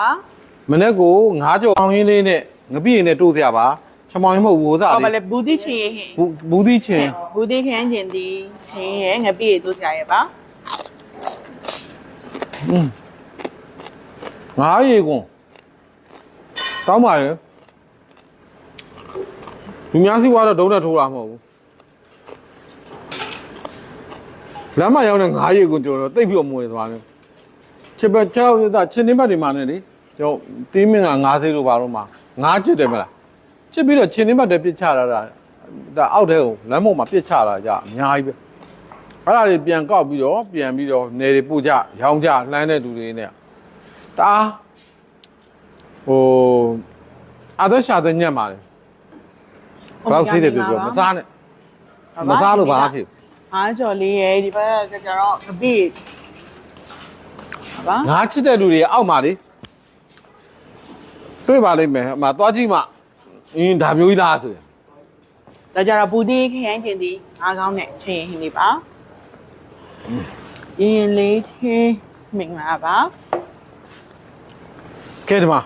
ဟာမနေ့ကငါးကြော်အောင်ရင်းလေးနဲ့ငပိရင်နဲ့တိုးစရာပါချမောင်ရင်မဟုတ်ဘူးဟိုစားဟောမလေလဲဘူးတိချင်းရင်ဟင်ဘူးဘူးသီးချင်းဘူးတိခန်းချင်းဒီချင်းရဲ့ငပိရတို့ကြရဲ့ပါอืมငါးရေကွန်ကောင်းပါလေလူများစီကတော့ဒုံးနဲ့ထိုးတာမဟုတ်ဘူးလမ်းမရောက်တဲ့ငါးရေကွန်ကြော်တော့တိတ်ပြီးတော့မွေသွားတယ် ချစ်ပတ်ချောက်ရတာချင်းနေပတ်ဒီမှာနဲ့လေကျော်တင်းမင်းကငါးစိလို့ပါတော့မှာငါးချစ်တယ်မလားချစ်ပြီးတော့ချင်းနေပတ်တည်းပြစ်ချတာဒါဒါအောက်ထဲကိုလမ်းပေါ်မှာပြစ်ချတာကြအများကြီးပဲအဲ့ဒါတွေပြန်ကောက်ပြီးတော့ပြန်ပြီးတော့နေတွေပို့ကြရောင်းကြလှမ်းတဲ့လူတွေနဲ့တအားဟိုအသက်ရှာတဲ့ညက်ပါလေဘယ်လောက်သေးတယ်ပြောပြောမစားနဲ့မစားလို့ဘာဖြစ်အားကြော်လေးရဲ့ဒီဘက်ကကျတော့ငပိဟာ ပါငါချစ်တဲ့လူတွေအောက်မှာလေတွေ့ပါလိမ့်မယ်အမသွားကြည့်မှအင်းဒါမျိုးကြီးလားဆိုရင်ဒါကြတော့ဘူးတိခန်းချင်းဒီအားကောင်းတဲ့ချင်းဟင်ဒီပါရင်လေးချင်းမင်္ဂလာပါကဲဒီမှာ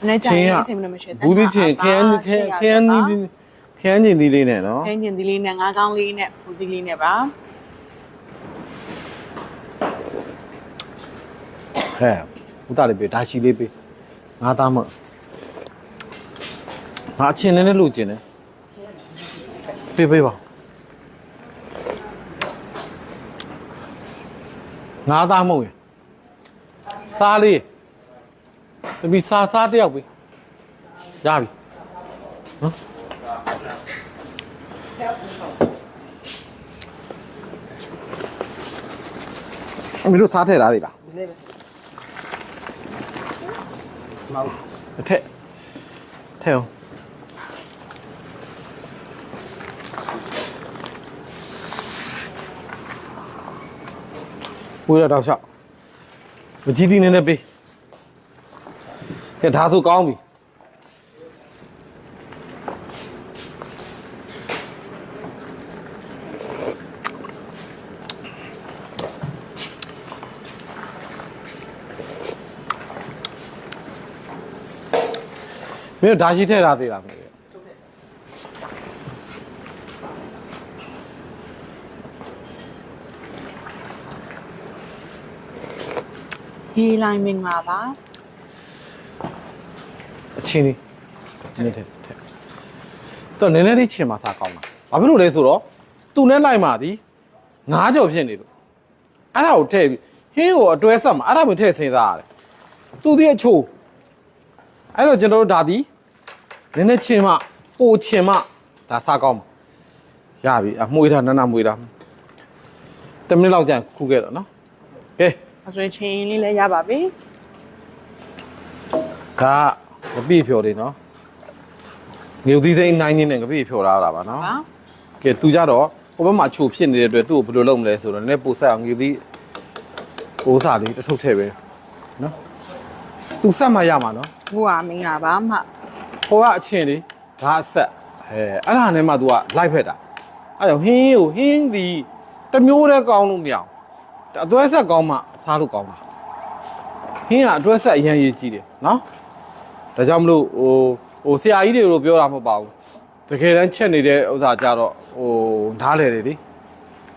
မနေ့ကျချင်းရင်ကအဆင်မလို့မရှိဘူးဒီချင်းခရမ်းခရမ်းခရမ်းနီးခရမ်းချင်းသီးလေးနဲ့နော်ခန်းချင်းဒီလေးနဲ့ငါးကောင်းလေးနဲ့ဘူးတိလေးနဲ့ပါ ဟဲ့ဦးသားလေးပေးဒါရှိလေးပေးငါသားမငါအချင်းလေးနဲ့လို့ကျင်တယ်ပေးပေးပါငါသားမဟုတ်ရင်စားလေးတပီစားစားတစ်ယောက်ပေးရပြီနော်အမေတို့စားထည့်တာလေလား နေပဲမောင်အထက်ထည့်အောင်ဝေးရတော့ချောက်မကြီးသေးနေနဲ့ပေးကဲဒါဆိုကောင်းပြီ င်းတို့ဒါရှိထည့်ထားသေးလားမသိဘူးဟီလိုင်းမင်္ဂလာပါအချင်းလေးဒီနေ့ထည့်ထည့်တော့နည်းနည်းလေးချင်မှစားကောင်းတာဘာဖြစ်လို့လဲဆိုတော့သူနဲ့လိုက်မှသည်ငားကြော်ဖြစ်နေလို့အဲ့ဒါကိုထည့်ပြီးဟင်းကိုအတွဲဆက်မှာအဲ့ဒါမှထည့်စဉ်းစားရတယ်သူဒီအချိုးအဲ့တော့ကျွန်တော်တို့ဒါသည် နည်းနည်းချင်မှပိုချင်မှဒါစားကောင်းမှာရပြီအမွှေးတာနန်းနာမွှေးတာ10မိနစ်လောက်ကြာရင်ခုခဲ့တော့နော်ကဲအဆွေချင်းလေးလည်းရပါပြီကမပြည့်ဖြော်တယ်နော်ငရုတ်သီးစိမ်းနိုင်နေနဲ့ငပြည့်ဖြော်လာတာပါနော်ပါကဲသူကြတော့ဟိုဘက်မှာအချိုဖြစ်နေတဲ့အတွက်သူ့ကိုဘယ်လိုလုပ်မလဲဆိုတော့နည်းနည်းပိုဆက်အောင်ငရုတ်သီးကိုးစားလေးတစ်ထုပ်ထည့်ပဲနော်သူဆက်မှရမှာနော်ဘုရားမင်္ဂလာပါမဟို ကအချင်းလေးဒါအဆက်အဲအဲ့ဒါနဲ့မှ तू ကလိုက်ဖက်တာအဲ့တော့ဟင်းကိုဟင်းဒီတစ်မျိုးတည်းကောင်းလို့မရအောင်အတွဲဆက်ကောင်းမှစားလို့ကောင်းတာဟင်းကအတွဲဆက်အရင်ရေးကြည့်တယ်နော်ဒါကြောင့်မလို့ဟိုဟိုဆရာကြီးတွေလိုပြောတာမဟုတ်ပါဘူးတကယ်တမ်းချက်နေတဲ့ဥစ္စာကြတော့ဟိုဓားလေတယ်လေ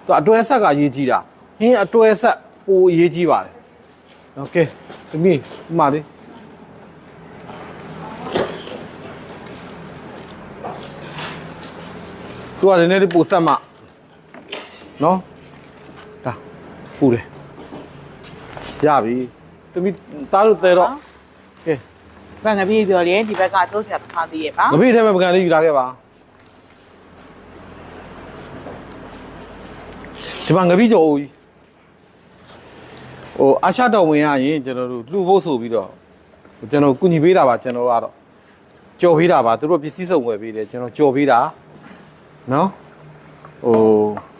သူအတွဲဆက်ကရေးကြည့်တာဟင်းအတွဲဆက်ပိုရေးကြည့်ပါတယ်โอเคသမီးဥမာလေး သူကလည်းနည်းနည်းလေးပိုဆက်မှနော်ဒါပူတယ်ရပြီတမီသားတို့တဲတော့ကဲဘယ်ငပြည့်ပြောလေဒီဘက်ကတိုးဆက်ထားသေးရဲ့ပါငပိထဲမှာပကံလေးယူလာခဲ့ပါဒီမှာငပိကြော်အိုးကြီးဟိုအာရှတော်ဝင်ရရင်ကျွန်တော်တို့လှူဖို့ဆိုပြီးတော့ကျွန်တော်ကုညီပေးတာပါကျွန်တော်ကတော့ကြော်ပေးတာပါသူတို့ပစ္စည်းစုံဝယ်ပေးတယ်ကျွန်တော်ကြော်ပေးတာ နော်ဟို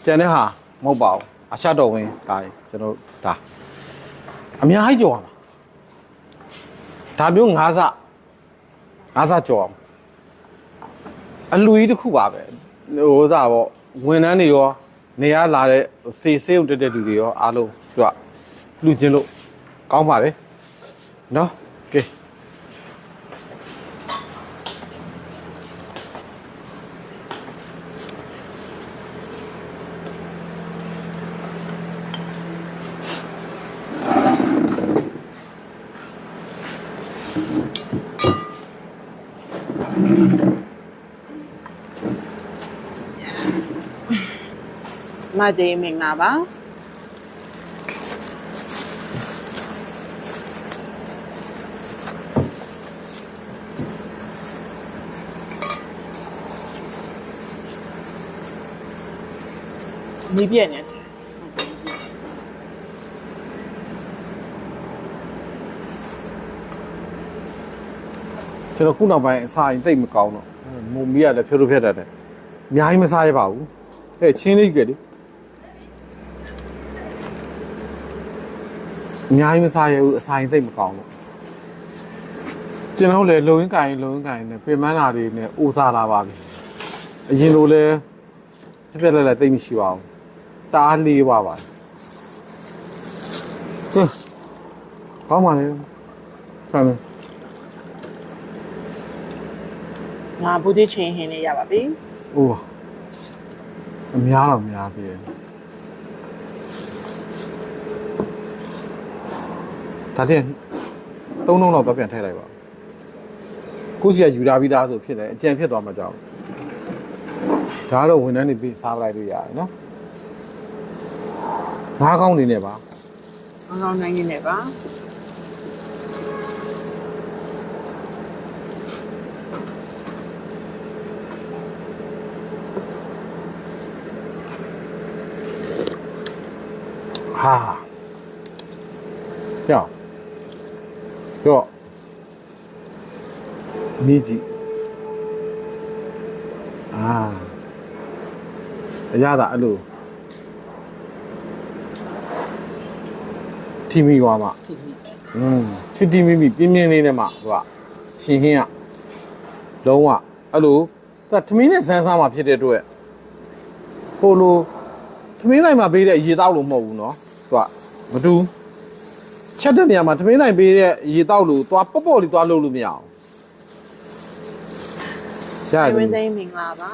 ကျန်တဲ့ဟာမဟုတ်ပါဘူးအရှတော်ဝင်ဒါကျွန်တော်ဒါအများကြီးကြော်ရမှာဒါမျိုးငါးစငါးစကြော်အောင်အလူကြီးတစ်ခုပါပဲဟိုစားပေါ့ဝန်ထမ်းတွေရောနေရလာတဲ့စေးစေးုံတက်တဲ့လူတွေရောအားလုံးသူကလူချင်းလို့ကောင်းပါလေနော် ကဲ။မတေးမင်္ဂလာပါဒီပြည့်နေကျွန်တော်ခုနောက်ပိုင်းအစာရင်သိပ်မကောင်းတော့မုံမီးကလည်းဖြိုးလို့ဖြတ်တတ်တယ်အများကြီးမစားရပါဘူးအဲချင်းလေးကြည့်လေ အများကြီးမစားရဘူးအစာရင်သိပ်မကောင်းတော့ကျွန်တော်လည်းလုံရင်းကင်လုံရင်းကင်နဲ့ပြင်မန်းတာတွေနဲ့အိုးစားလာပါပြီအရင်လိုလဲပြက်ပြက်လက်လက်သိပ်မရှိပါဘူးတအားလေးပါပါဟဲ့ကောင်းပါလေဆမ်းမယ်ငါဘူးသေးချင်းဟင်းလေးရပါပြီ။အိုးအများတော့များသေးတယ်။ ဒါတည်းသုံးလုံးတော့တော့ပြန်ထည့်လိုက်ပါ။ကိုစီကယူလာပြီးသားဆိုဖြစ်တယ်အကြံဖြစ်သွားမှာကြောက်။ဒါကတော့ဝန်ထမ်းတွေပြီးစားလိုက်လို့ရတယ်နော်။ငါးကောင်းနေနဲ့ပါအကောင်းနိုင်နေပါ။ဟာ။ကြောက်။ကြောက်။ မိကြီး။အာ။အရသာအဲ့လိုထီမီကွာမ။อืมချစ်တီမီမီပြင်းပြင်းလေးနဲ့မှသူကရှင်ဟင်းကလုံးဝအဲ့လိုသူကထမင်းနဲ့ဆန်းစားမှဖြစ်တဲ့အတွက်ဟိုလိုထမင်းဆိုင်မှာပေးတဲ့ရေတောက်လို့မဟုတ်ဘူးเนาะသူကမတူးချက်တဲ့နေရာမှာထမင်းဆိုင်ပေးတဲ့ရေတောက်လို့သွားပေါ့ပေါ့လေးသွားလုပ်လို့မရအောင် ရတဝယ်င်းသိမ်းမင်္ဂလာပါ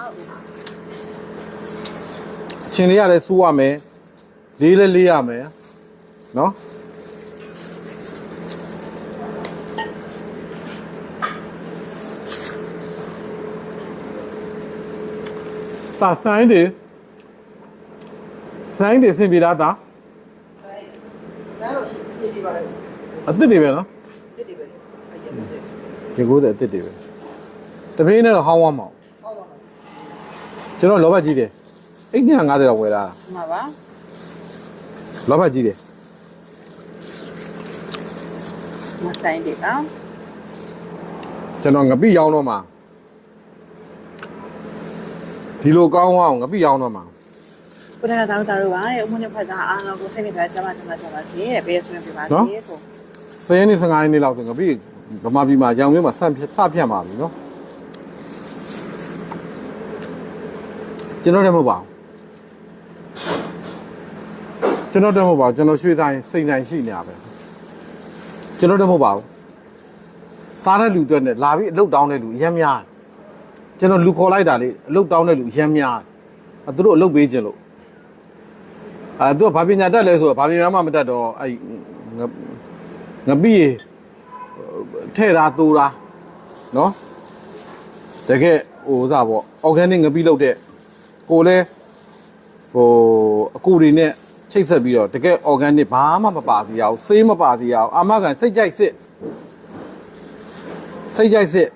အချင်းလေးရလဲစူးရမယ်လေးလဲလေးရမယ်နော်တာဆိုင်တွေဆိုင်တွေဆင်ပြေလားတာဒါတော့ရှိပြီပါလေအစ်စ်တွေပဲနော်တစ်ဒီပဲအရင်ကဒီကိုယ်တဲ့အစ်စ်တွေပဲ တပင်းနဲ့တော့ဟောင်းဝမ်းမအောင်ဟောတော့ကျွန်တော်လောဘကြီးတယ်အိတ်250တော့ဝယ်လာတာဒီမှာပါလောဘကြီးတယ်မဆိုင်တယ်ပါကျွန်တော်ငပိရောင်းတော့မှာဒီလိုကောင်းအောင်ငပိရောင်းတော့မှာဘုရားတော်တော်ပါရဲ့အမှုနဲ့ဖတ်တာအားလုံးကိုစိတ်နဲ့ကြကြမှာကြမှာကြပါစေတဲ့ပေးရဆွေးပြပါစေကို10ရက်နေ့15ရက်နေ့လောက်ဆိုငပိဗမာပြည်မှာရောင်မျိုးမှာစဖြတ်စဖြတ်မှာပြီနော် ကျွန်တော်တည်းမဟုတ်ပါဘူးကျွန်တော်တည်းမဟုတ်ပါဘူးကျွန်တော်ရွှေဆိုင်စိတ်နိုင်ရှိနေရပဲကျွန်တော်တည်းမဟုတ်ပါဘူးစားတဲ့လူတွေနဲ့လာပြီးအလုတ်တောင်းတဲ့လူအများများတယ်ကျွန်တော်လူခေါ်လိုက်တာလေအလုတ်တောင်းတဲ့လူအများများတယ်အဲသူတို့အလုတ်ပေးခြင်းလို့အဲသူကဘာပညာတတ်လဲဆိုတော့ဘာပညာမှမတတ်တော့အဲငငပိရေထဲ့တာတူတာနော်တကယ်ဟိုဥစားပေါ့ organic ငပိလောက်တဲ့ ကိုလဲဟိုအကူတွေနဲ့ချိတ်ဆက်ပြီးတော့တကယ် organic ဘာမှမပါစီရအောင်ဆေးမပါစီရအောင်အာမခံစိတ်ကြိုက်စစ်စိတ်ကြိုက်စစ်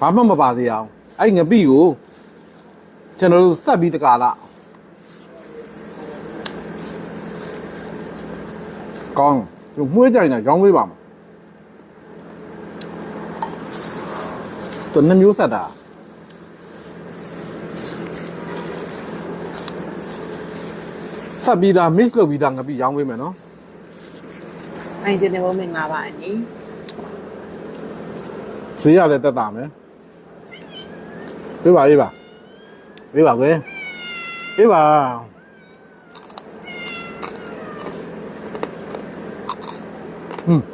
ဘာမှမပါစီရအောင်အဲ့ငပိကိုကျွန်တော်တို့စက်ပြီးတကာလားကောင်းကျွန်တော်မှုေးကြိုင်တာရောင်းပေးပါမှာသူနှမျိုးဆက်တာ ဆက်ပြီးသား mix လုပ်ပြီးသားငပိရောင်းပေးမယ်နော်အိုင်ဂျင်နေဘုံမင်္ဂလာပါအနီဈေးရလည်းတက်တာမယ်ပြပါပြပါပြပါကွယ်ပြပါဟွန်း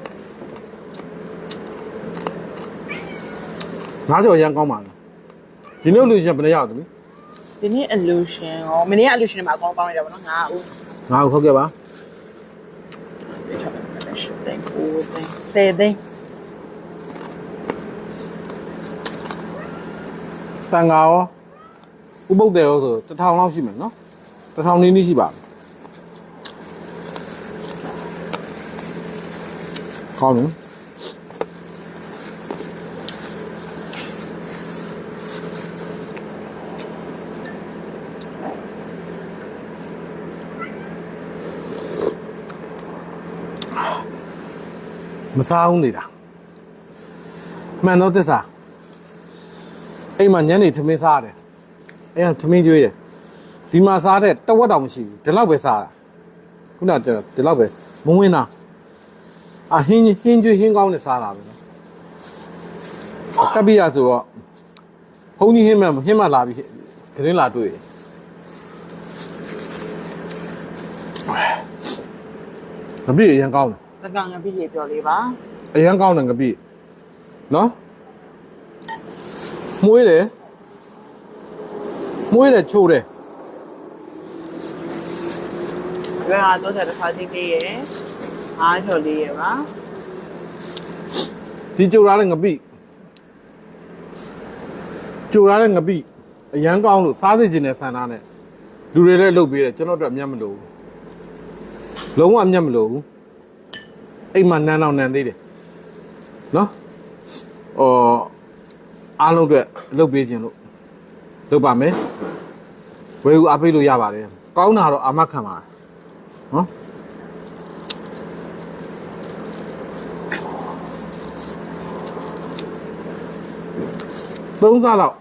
ငါးကြော်ရန်ကောင်းပါလားဒီနေ့လူချင်းဘယ်နှယောက်သမီး ဒီနေ့ illusion ရောမနေ့က illusion မှာအကောင်းပေါင်းရတာပေါ့နော်ငါဦးငါ့ကိုဟုတ်ကဲ့ပါသိန်းကိုသိန်းဆယ်သိန်းတန်ဃာရောဥပုပ်တယ်ရောဆိုတစ်ထောင်လောက်ရှိမယ်နော်တစ်ထောင်နီးနီးရှိပါကောင်းတယ် မစားဘူးနေတာမှန်တော့သစ္စာအိမ်မှာညနေထမင်းစားရတယ်အဲ့ဒါထမင်းကျွေးတယ်ဒီမှာစားတဲ့တဝက်တောင်မရှိဘူးဒီလောက်ပဲစားတာခုနကကျတော့ဒီလောက်ပဲမဝင်တာအဟင်းဟင်းကျွေးဟင်းကောင်းနဲ့စားတာပဲနော်ကပ္ပိယဆိုတော့ဘုန်းကြီးဟင်းမဟင်းမလာပြီးခရင်းလာတွေ့တယ်ငပိအရင်ကောင်းတယ် တကောင်ငါပြည့်ရပြောလေးပါအရင်ကောင်းတယ်ငပိနော်မွေးတယ်မွေးတယ်ချိုးတယ်ဘယ်ဟာတော့တဲ့ခါတိလေးရယ်အားချော်လေးရယ်ပါဒီကြိုရတဲ့ငပိကြိုရတဲ့ငပိအရန်ကောင်းလို့စားစေခြင်းနဲ့ဆန္ဒနဲ့လူတွေလည်းလုပ်ပေးတယ်ကျွန်တော်တို့အမျက်မလို့ဘူးလုံးဝအမျက်မလို့ဘူး အိမ်မှာနန်းအောင်နန်းသေးတယ်နော်အော်အားလုံးအတွက်လုပ်ပေးခြင်းလို့လုပ်ပါမယ်ဝေကူအားပေးလို့ရပါတယ်ကောင်းတာတော့အာမခံပါနော်သုံးစားလောက်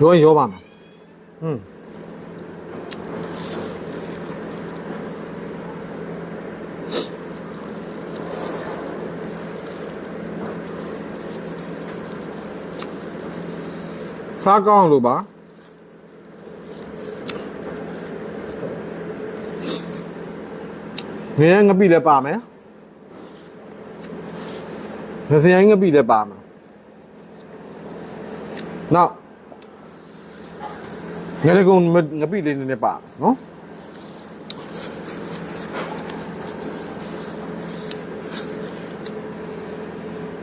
ရောရောပါမယ်ဟွန်း စားကောင်းလို့ပါငရဲငပိလည်းပါမယ်ငစရိုင်းငပိလည်းပါမယ်နောက်ငါလည်းကုန်ငပိလေးနည်းနည်းပါနော်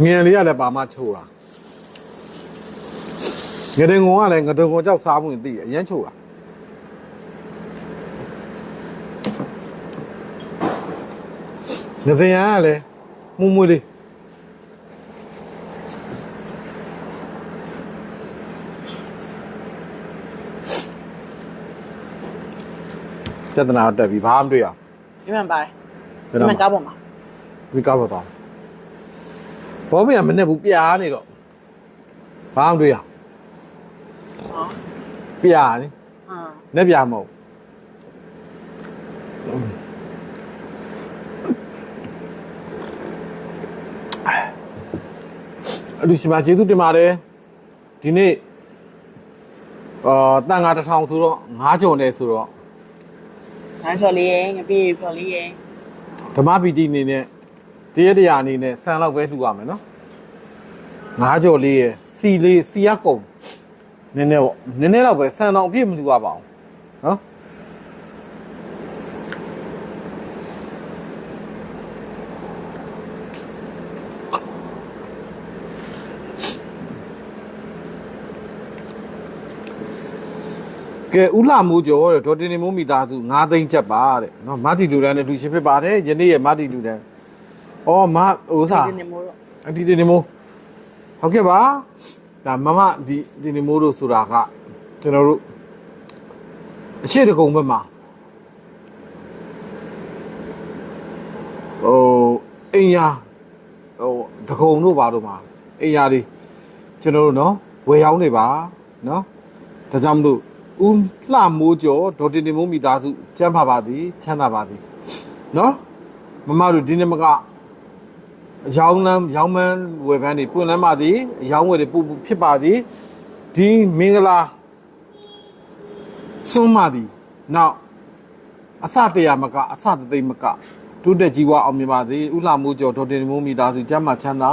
ငယ်လေးကလည်းပါမချိုးတာ ငတဲ့ငုံကလည်းငဒုံငုံကြောက်စားမှုရင်သိတယ်အရန်ချိုးတာငစရန်ကလည်းမှုမွေးလေးပြဿနာတက်ပြီဘာမှမတွေ့ရဒီမှန်ပါတယ်ဘူးဒီမှန်ကားပေါ်မှာဒီကောက်တော့တော့ဘောမရမနဲ့ဘူးပြားနေတော့ဘာမှမတွေ့ရဟော ပြားနေဟမ်နဲ့ပြားမဟုတ်အလူရှိမကျေးဇူးတင်ပါတယ်ဒီနေ့အာတန်ငါတစ်ထောင်ဆိုတော့ငါးကြော်နေဆိုတော့အားချော်လေးရယ်ငါပြည့်ပြော်လေးရယ်ဓမ္မပီတိအနေနဲ့တရားတရားအနေနဲ့ဆန်လောက်ပဲလှူရမယ်နော်ငါးကြော်လေးရယ်စီလေးစီရကုံ နည်းနည်းပေါ့နည်းနည်းတော့ပဲဆန်တော့အပြည့်မလှူရပါဘူးနော်ကဲဥလာမိုးကျော်တဲ့ဒေါ်တင်နေမိုးမိသားစု9သိန်းချက်ပါတဲ့နော်မာတီလူတန်းနဲ့လူရှင်ဖြစ်ပါတယ်ယနေ့ရဲ့မာတီလူတန်းအော်မဥစားဒီနေ့မို့တော့အဒီတင်နေမိုးဟုတ်ကဲ့ပါ ဒါမမဒီတင်နေမိုးတို့ဆိုတာကကျွန်တော်တို့အရှိတကုံဘက်မှာဟိုအိမ်ယာဟိုတကုံတို့ဘာတို့မှာအိမ်ယာလေးကျွန်တော်တို့နော်ဝယ်ရောက်နေပါနော်ဒါကြောင့်မလို့ဦးလှမိုးကျော်ဒေါ်တင်နေမိုးမိသားစုကျမ်းပါပါသည်ချမ်းသာပါသည်နော်မမတို့ဒီနေ့မက အယောင်းလမ်းရောင်းမန်းဝယ်ပန်းတွေပွင့်လန်းပါသည်အယောင်းဝယ်တွေပူပူဖြစ်ပါသည်ဒီမင်္ဂလာစွန်းပါသည်နောက်အစတရာမကအစတသိမ့်မကတိုးတက်ကြီးဝအောင်မြင်ပါစေဥလှမိုးကျော်ဒေါ်တင်မိုးမိသားစုကျမ်းမာချမ်းသာ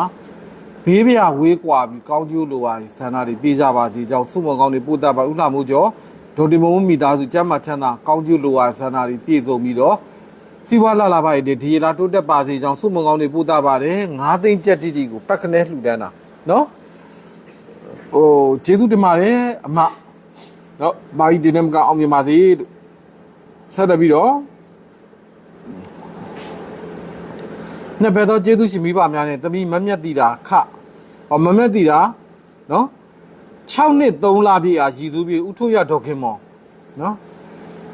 ဘေးပြဝေးကွာပြီးကောင်းကျိုးလိုပါဆန္ဒတွေပြေးကြပါစေကြောင်းစုမကောင်းတွေပို့တတ်ပါဥလှမို့ကျော်ဒေါ်တင်မုံမိသားစုကျမ်းမာချမ်းသာကောင်းကျိုးလိုပါဆန္ဒတွေပြည့်စုံပြီးတော့ စီဝါလာလာပါရတဲ့ဒီလာတိုးတက်ပါစေကြောင်းစုမကောင်းတွေပို့တတ်ပါတယ်၅သိန်းကျက်တိတိကိုပတ်ခနဲလှူဒန်းတာနော်ဟိုကျေးဇူးတင်ပါတယ်အမနော်မာကြီးတင်နေမကအောင်မြင်ပါစေလို့ဆက်လက်ပြီးတော့နှစ်ဘက်သောကျေးဇူးရှင်မိဘများနဲ့တမိမမျက်တီတာခဟောမမျက်တီတာနော်6နှစ်3လပြည့်အားရည်စူးပြီးဥထုရဒေါခင်မော်နော်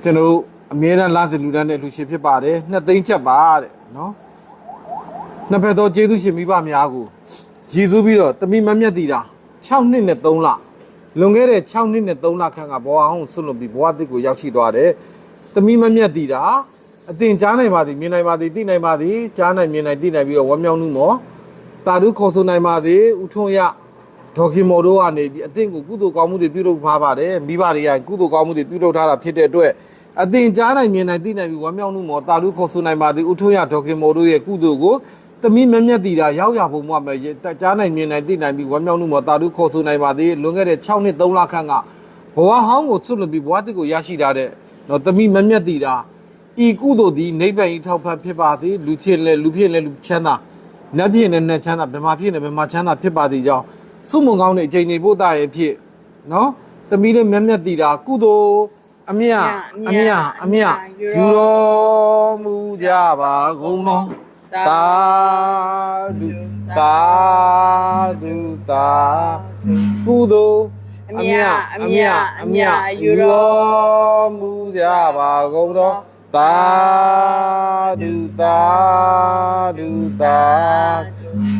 ကျွန်တော်တို့ အမြဲတမ်းလာစလူတန်းတဲ့လူရှင်ဖြစ်ပါတယ်နှစ်သိန်းချက်ပါတဲ့နော်နှစ်ဘက်သောကျေးဇူးရှင်မိဘများကိုရည်စူးပြီးတော့တမိမမျက်တီတာ6နှစ်နဲ့3လလွန်ခဲ့တဲ့6နှစ်နဲ့3လခန့်ကဘဝဟောင်းဆွတ်လွန်ပြီးဘဝတစ်ကိုရောက်ရှိသွားတယ်တမိမမျက်တီတာအတင်ကြားနိုင်ပါသည်မြင်နိုင်ပါသည်သိနိုင်ပါသည်ကြားနိုင်မြင်နိုင်သိနိုင်ပြီးတော့ဝမ်းမြောက်မှုမောတာဓုခေါ်ဆိုနိုင်ပါသည်ဥထုံရဒေါ်ခင်မော်တို့ကနေပြီးအတင်ကိုကုသိုလ်ကောင်းမှုတွေပြုလုပ်ထားပါတယ်မိဘတွေကကုသိုလ်ကောင်းမှုတွေပြုလုပ်ထားတာဖြစ်တဲ့အတွက် အတင်ကြားနိုင်မြင်နိုင်သိနိုင်ပြီးဝမ်းမြောက်မှုမောတာဓုခေါ်ဆိုနိုင်ပါသည်ဥထုံရဒေါ်ခင်မော်တို့ရဲ့ကုသိုလ်ကိုသမီးမမျက်တီတာရောက်ရပုံမှာမယ်ကြားနိုင်မြင်နိုင်သိနိုင်ပြီးဝမ်းမြောက်မှုမောတာဓုခေါ်ဆိုနိုင်ပါသည်လွန်ခဲ့တဲ့6နှစ်3လခန့်ကဘဝဟောင်းကိုဆွတ်လွတ်ပြီးဘဝတစ်ကိုရရှိထားတဲ့တော့သမီးမမျက်တီတာဤကုသိုလ်သည်နိဗ္ဗာန်ဤထောက်ဖတ်ဖြစ်ပါသည်လူချင်းလဲလူဖြစ်လဲလူချမ်းသာနတ်ဖြစ်လဲနတ်ချမ်းသာဗမာဖြစ်လဲဗမာချမ်းသာဖြစ်ပါသည်ကြောင့်စုမုံကောင်းတဲ့အချိန်ကြီးပို့တာရဲ့ဖြစ်နော်သမီးလေးမျက်မျက်တည်တာကုသိုလ် အမြတ်အမြတ်အမြတ်ယူတော်မူကြပါကုန်သောတာဒုတာဒုတာကုသိုလ်အမြတ်အမြတ်အမြတ်ယူတော်မူကြပါကုန်သောသာဓုသာဓုသာ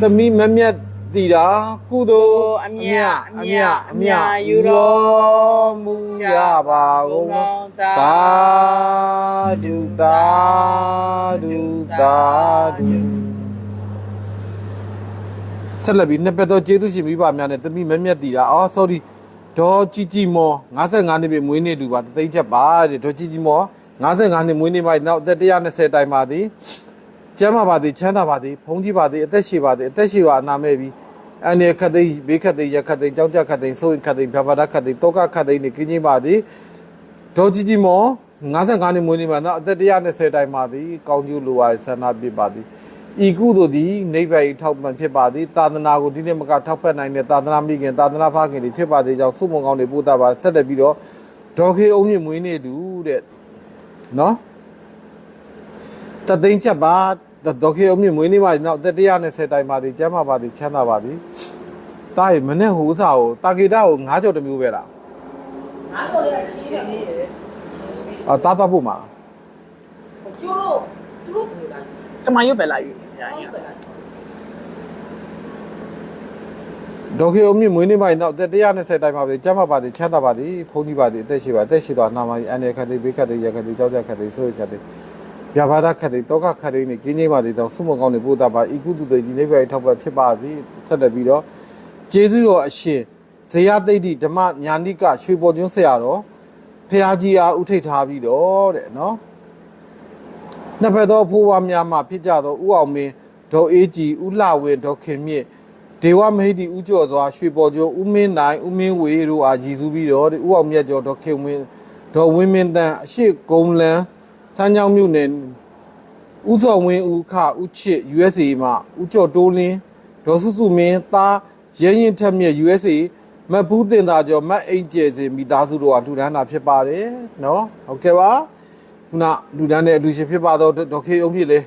သမီးမမြတ် တည်တာကုသိုလ်အမြတ်အမြတ်အမြတ်ယူတော်မူရပါကုန်သောသာဓုသာဓုသာဓုဆက်လက်ပြီးနှစ်ပတ်သောကျေးဇူးရှင်မိဘများနဲ့သမီးမမြတ်တည်တာအော် sorry ဒေါ်ជីជីမော55နှစ်ပြည့်မွေးနေ့တူပါတသိန်းချက်ပါတဲ့ဒေါ်ជីជីမော55နှစ်မွေးနေ့ပါနောက်အသက်120တိုင်ပါသည် ကျမ်းမာပါသည်ချမ်းသာပါသည်ဖုန်းကြီးပါသည်အသက်ရှိပါသည်အသက်ရှိပါအနာမဲ့ပြီးအနေခတ်သိမ်းဘေးခတ်သိမ်းရခတ်သိမ်းကြောက်ကြခတ်သိမ်းဆိုရင်ခတ်သိမ်းဖြာပါဒခတ်သိမ်းတောကခတ်သိမ်းနေကင်းချင်းပါသည်ဒေါ်ជីជីမော55နှစ်မွေးနေ့ပါနောက်အသက်120တိုင်ပါသည်ကောင်းကျိုးလိုပါဆန္ဒပြပါသည်ဤကုသိုလ်သည်နိဗ္ဗာန်၏ထောက်ပံ့ဖြစ်ပါသည်သာသနာကိုဒီနေ့မကထောက်ပံ့နိုင်တဲ့သာသနာမိခင်သာသနာဖခင်တွေဖြစ်ပါသေးကြောင်းဆုမွန်ကောင်းတွေပို့တာပါဆက်လက်ပြီးတော့ဒေါ်ခေအုံးမြင့်မွေးနေ့တူတဲ့နော်တသိန်းချက်ပါ ဒေါ်ခေအုံးမြင့်မွေးနေ့မှာနောက်တက်120တိုင်ပါသည်ကျမ်းပါပါသည်ချမ်းသာပါသည်တားရမနဲ့ဟိုဥစားကိုတာကေတာကိုငါးကြော်တစ်မျိုးပဲလားငါတို့လည်းချင်းနေနေတယ်အာတားသားဖို့မှာကျိုးတို့သူတို့ကလည်းကမာရွတ်ပဲလာယူရရဟုတ်ကဲ့လားဒေါ်ခေအုံးမြင့်မွေးနေ့မှာနောက်တက်120တိုင်ပါသည်ကျမ်းပါပါသည်ချမ်းသာပါသည်ဖုန်းကြီးပါသည်အသက်ရှိပါအသက်ရှိတော့နာမကြီးအနေခတ်သည်ဘေးခတ်သည်ရခတ်သည်ကြောက်ကြခတ်သည်ဆိုရခတ်သည် ပြဘာဒခတ်တွေတောကခတ်တွေနဲ့ကင်းကြီးပါသေးတော့ဆုမကောင်းတွေပို့တာပါဤကုသတွေဒီနိဗ္ဗာန်ထောက်ပံ့ဖြစ်ပါစေဆက်လက်ပြီးတော့ကျေးဇူးတော်အရှင်ဇေယသိတ္တိဓမ္မညာနိကရွှေပေါ်ကျွန်းဆရာတော်ဖះကြီးအားဥထိတ်ထားပြီးတော့တဲ့နော်နှစ်ဖက်သောဖိုးဝါများမှဖြစ်ကြသောဥအောင်မင်းဒေါ်အေးကြီးဥလှဝင်းဒေါ်ခင်မြင့်ဒေဝမဟိတိဥကျော်စွာရွှေပေါ်ကျွန်းဥမင်းနိုင်ဥမင်းဝေတို့အားရည်စူးပြီးတော့တဲ့ဥအောင်မြတ်ကျော်ဒေါ်ခင်ဝင်းဒေါ်ဝင်းမင်းတန်းအရှိကုံလန်း စမ်းချောင်းမြို့နယ်ဥစောဝင်းဦးခဥချစ် USA မှာဥကျော်တိုးလင်းဒေါ်စုစုမင်းသားရဲရင်ထက်မြက် USA မတ်ဘူးတင်သားကျော်မတ်အိမ်ကျဲစီမိသားစုတို့ကလူဒန်းတာဖြစ်ပါတယ်နော်ဟုတ်ကဲ့ပါခုနလူဒန်းတဲ့အလူရှင်ဖြစ်ပါတော့ဒေါက်ခေအောင်ဖြစ်လေ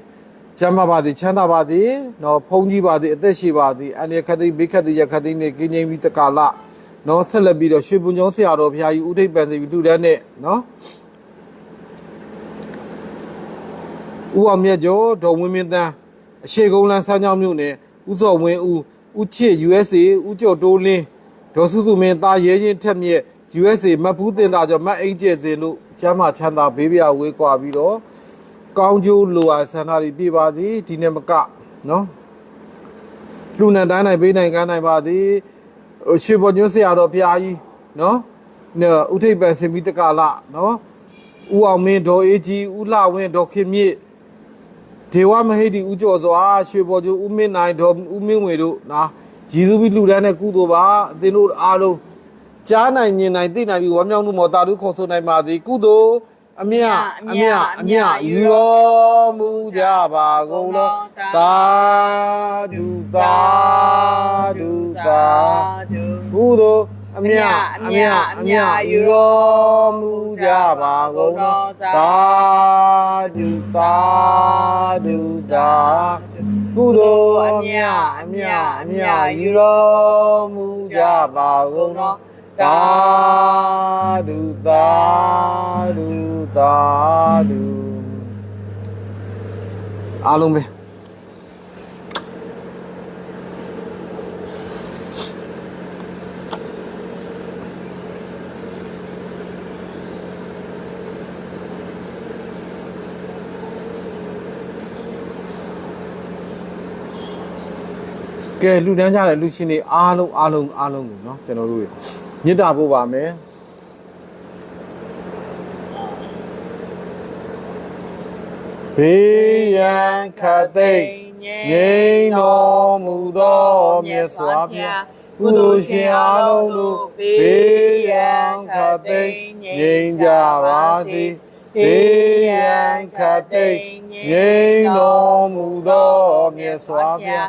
ချမ်းသာပါစေချမ်းသာပါစေနော်ဖုန်းကြီးပါစေအသက်ရှိပါစေအန္တရာယ်ခတ်သိမ်းဘေးခတ်သိမ်းရခတ်သိမ်းနဲ့ကင်းငိမ့်ပြီးတကာလနော်ဆက်လက်ပြီးတော့ရွှေပွန်ကျောင်းဆရာတော်ဘုရားကြီးဥထိပ်ပန်စီပြီးလူဒန်းနဲ့နော် ဦးအောင်မြတ်ကျော်ဒေါ်ဝင်းမင်းတန်းအရှိကုန်းလန်းစမ်းချောင်းမြို့နယ်ဦးစောဝင်းဦးဦးချစ် USA ဦးကျော်တိုးလင်းဒေါ်စုစုမင်းသားရဲရင်ထက်မြက် USA မတ်ဘူးတင်သားကျော်မတ်အိမ်ကျဲစင်တို့ကျမ်းမာချမ်းသာဘေးပြဝေးကွာပြီးတော့ကောင်းကျိုးလိုအားဆန္ဒတွေပြပါစေဒီနေ့မကနော်လူနဲ့တိုင်းနိုင်ဘေးနိုင်ကမ်းနိုင်ပါစေဟိုရွှေပေါ်ညွှန်းဆရာတော်ဘုရားကြီးနော်နော်ဥထိပ်ပန်စင်ပြီးတကလာနော်ဦးအောင်မင်းဒေါ်အေးကြီးဦးလှဝင်းဒေါ်ခင်မြင့် ဒေဝမဟိတိဥကျော်စွာရွှေပေါ်ကျူဦးမင်းနိုင်တော်ဦးမင်းဝေတို့နော်ရရည်စူးပြီးလူတန်းတဲ့ကုသိုလ်ပါအသင်တို့အားလုံးကြားနိုင်မြင်နိုင်သိနိုင်ပြီးဝမ်းမြောက်မှုမော်တာတို့ခေါ်ဆိုနိုင်ပါသည်ကုသိုလ်အမြတ်အမြတ်အမြတ်ယူတော်မူကြပါကုန်လောသာဓုသာဓုသာဓုကုသိုလ် အမြတ်အမြတ်အမြတ်ယူတော်မူကြပါကုန်လောသာဓုသာဓုသာကုသိုလ်အမြတ်အမြတ်အမြတ်ယူတော်မူကြပါကုန်လောသာဓုသာဓုသာဓုအားလုံးပဲ ကဲလူတန်းကြတဲ့လူရှင်တွေအားလုံးအားလုံးအားလုံးကိုเนาะကျွန်တော်တို့မေတ္တာပို့ပါမယ်ဘေးရန်ခတ်သိမ်းငြိမ်းတော်မူသောမြတ်စွာဘုရားကုသိုလ်ရှင်အားလုံးတို့ဘေးရန်ခတ်သိမ်းငြိမ်းကြပါစေဘေးရန်ခတ်သိမ်းငြိမ်းတော်မူသောမြတ်စွာဘုရား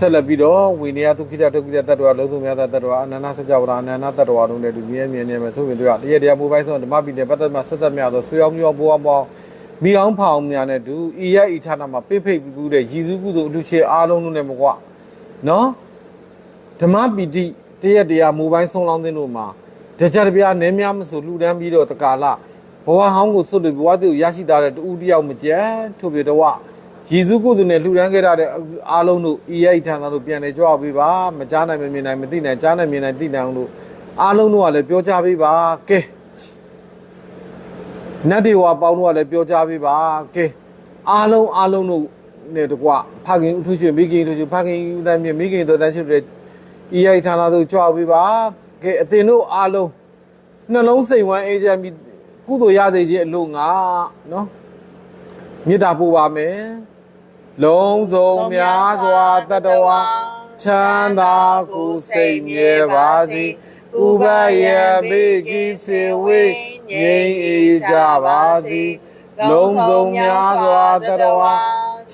ဆက်လက်ပြီးတော့ဝိနည်းဒုက္ခိတဒုက္ခိတတတ္တဝါလုံးစုံများသောတတ္တဝါအနန္တစကြဝဠာအနန္တတတ္တဝါတို့နဲ့တူမြဲမြဲနေမယ်သို့ပြင်တို့ကတရတရားမိုးပိုင်းဆုံးဓမ္မပိတဲ့ပတ်သက်မှာဆက်သက်များသောဆွေအောင်မျိုးဘောအောင်ပေါင်းမိအောင်ဖောင်များနဲ့တူဤရဤဌာနမှာပိဖိတ်ပြီးဘူးတဲ့ရည်စူးကုသိုလ်အလူချေအားလုံးတို့နဲ့မကွာနော်ဓမ္မပိတိတရတရားမိုးပိုင်းဆုံးလောင်းတဲ့တို့မှာတကြတပြားနည်းများမဆိုလှူဒန်းပြီးတော့တကာလဘဝဟောင်းကိုစွတ်လို့ဘဝတည်းကိုရရှိတာတဲ့တူတယောက်မကြမ်းထို့ပြတော့ ယေရှုကိုယ်သူနဲ့လှူဒန်းခဲ့တဲ့အားလုံးတို့ဤရိတ်ထံသားတို့ပြန်လေကြွားပေးပါမကြားနိုင်မမြင်နိုင်မသိနိုင်ကြားနိုင်မြင်နိုင်သိနိုင်အောင်လို့အားလုံးတို့ကလည်းပြောကြပေးပါကဲနတ်တွေဝါပေါင်းတို့ကလည်းပြောကြပေးပါကဲအားလုံးအားလုံးတို့နဲ့တကွဖခင်ဥထုရှင်မိခင်တို့ရှင်ဖခင်ဥဒန်းမြေမိခင်တို့တန်းရှိတဲ့ဤရိတ်ထံသားတို့ကြွားပေးပါကဲအသင်တို့အားလုံးနှလုံးစိတ်ဝမ်းအေးချမ်းပြီးကုသိုလ်ရစေခြင်းအလို့ငါနော်မေတ္တာပို့ပါမယ် လုံးစုံများစွာတတဝချမ်းသာကိုယ်စိတ်မြဲပါစေဥပယမေကိစေဝေငြိမ်းအေးကြပါစေလုံးစုံများစွာတတဝ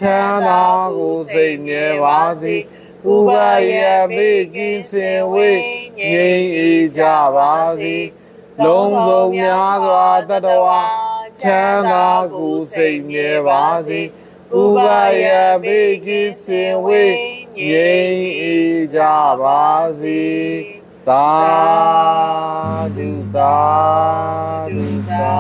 ချမ်းသာကိုယ်စိတ်မြဲပါစေဥပယမေကိစေဝေငြိမ်းအေးကြပါစေလုံးစုံများစွာတတဝချမ်းသာကိုယ်စိတ်မြဲပါစေ ဥပယမေကိစင်ဝေငြိမ်းအေးကြပါစေသာဓုသာဓုသာ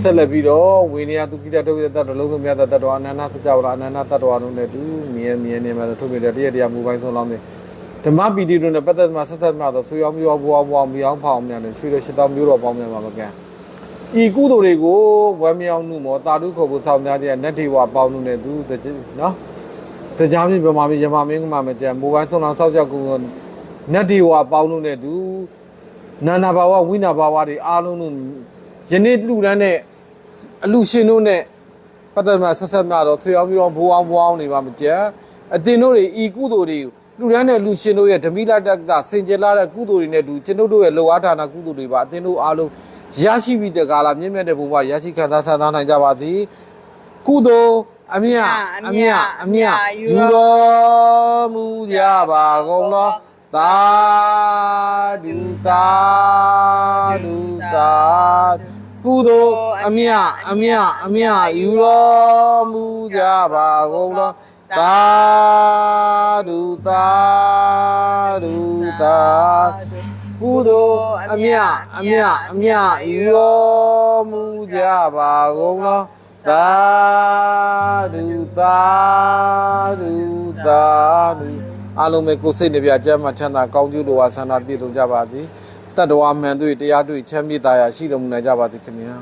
ဆက်လက်ပြီးတော့ဝိနည်းသူကိတတုတ်တတ်တလုံးစုံမြတ်တတ္တဝါအနန္တစကြဝဠာအနန္တတတ္တဝါတို့နဲ့တူမြဲမြဲနေမှာထုတ်ပြတဲ့တရားတရားမူပိုင်းဆုံးလောင်းတဲ့ဓမ္မပီတိတို့နဲ့ပတ်သက်မှာဆက်ဆက်မှာတော့ဆွေအောင်မျိုးဘွားဘွားမြောင်းဖောင်းများနဲ့ရွှေရရှိတောင်းမျိုးတော်ပေါင်းများမှာမကန် ဤကုသိုလ်တွေကိုဝမ်းမြောက်မှုမောတာတုခေါ်ဖို့ဆောင်များတဲ့နတ်ထေဝပေါင်းလို့နဲ့သူတကြနော်တရားမြင့်ပြမာမယမမင်းကမှမကြံမိုဘိုင်းဆုံးအောင်စောက်ကြောက်ကူနတ်ထေဝပေါင်းလို့နဲ့သူနာနာဘာဝဝိနာဘာဝတွေအားလုံးတို့ယနေ့လူတန်းနဲ့အလူရှင်တို့နဲ့ပတ်သက်မှာဆက်ဆက်မှာတော့ဆွေအောင်ပြောင်းဘိုးအောင်ဘိုးအောင်နေပါမကြံအတင်တို့တွေဤကုသိုလ်တွေလူတန်းနဲ့လူရှင်တို့ရဲ့ဓမိလတက်ကစင်ကြယ်လာတဲ့ကုသိုလ်တွေနဲ့တူကျွန်တို့တို့ရဲ့လောအားဌာနကုသိုလ်တွေပါအတင်တို့အားလုံး ရရှိပြီးတဲ့ကာလမြင့်မြတ်တဲ့ဘုရားရရှိခံစားဆန္ဒနိုင်ကြပါစေကုသိုလ်အမြတ်အမြတ်အမြတ်ယူတော်မူကြပါကုန်လောသာဓုသာဓုသာကုသိုလ်အမြတ်အမြတ်အမြတ်ယူတော်မူကြပါကုန်လောသာဓုသာဓုသာ ကုသိုလ်အမြအမြအမြယူတော်မူကြပါကုန်လောသာဓုသာဓုသာဓုအလုံးမဲ့ကိုယ်စိတ်နှပြကျမ်းမှချမ်းသာကောင်းကျိုးလိုဝါဆန္ဒပြည့်စုံကြပါစေတတ္တဝါမှန်တွေ့တရားတွေ့ချမ်းမြေ့သားရရှိတော်မူနိုင်ကြပါသည်ခင်ဗျာ